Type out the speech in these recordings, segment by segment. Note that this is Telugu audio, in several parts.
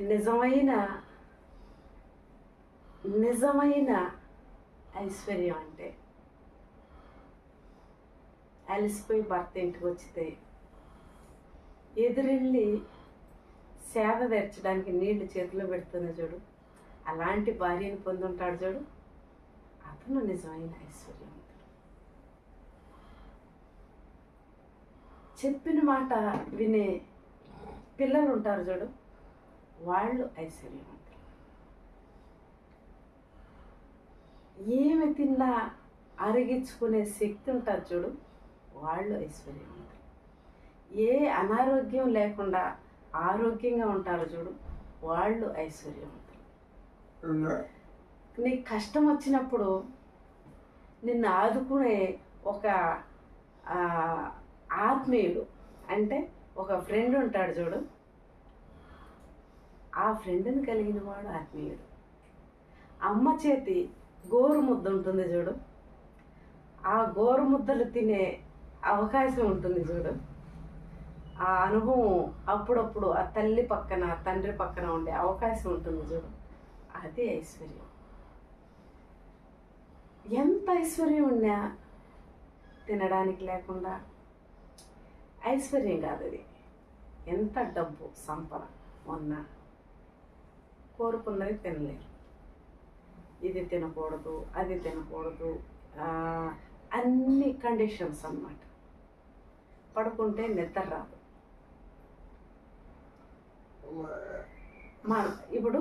నిజమైన నిజమైన ఐశ్వర్యం అంటే. అలసిపోయి భర్త ఇంటికి వచ్చితే ఎదురెళ్ళి సేద తెరచడానికి నీళ్ళు చేతిలో పెడుతుంది చూడు. అలాంటి భార్యను పొందుంటాడు చూడు. అతను నిజమైన ఐశ్వర్యవంతుడు చెప్పిన మాట వినే పిల్లలు ఉంటారు చూడు. వాళ్ళు ఐశ్వర్యవంతులు. ఏమి తిన్నా అరిగించుకునే శక్తి ఉంటుంది చూడు వాళ్ళు ఐశ్వర్యవంతులు. ఏ అనారోగ్యం లేకుండా ఆరోగ్యంగా ఉంటారు చూడు వాళ్ళు ఐశ్వర్యవంతులు. నీకు కష్టం వచ్చినప్పుడు నిన్ను ఆదుకునే ఒక ఆత్మీయుడు అంటే ఒక ఫ్రెండ్ ఉంటాడు చూడు ఆ ఫ్రెండ్ని కలిగిన వాడు ఆత్మీయుడు. అమ్మ చేతి గోరు ముద్ద ఉంటుంది చూడు. ఆ గోరు ముద్దలు తినే అవకాశం ఉంటుంది చూడు. ఆ అనుభవం అప్పుడప్పుడు ఆ తల్లి పక్కన తండ్రి పక్కన ఉండే అవకాశం ఉంటుంది చూడు. అది ఐశ్వర్యం. ఎంత ఐశ్వర్యం ఉన్నా తినడానికి లేకుండా ఐశ్వర్యం కాదు అది. ఎంత డబ్బు సంపద ఉన్నా కోరుకున్నది తినలేరు. ఇది తినకూడదు అది తినకూడదు అన్ని కండిషన్స్ అన్నమాట. పడుకుంటే నిద్ర రాదు. మన ఇప్పుడు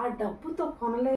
ఆ డబ్బుతో కొనలే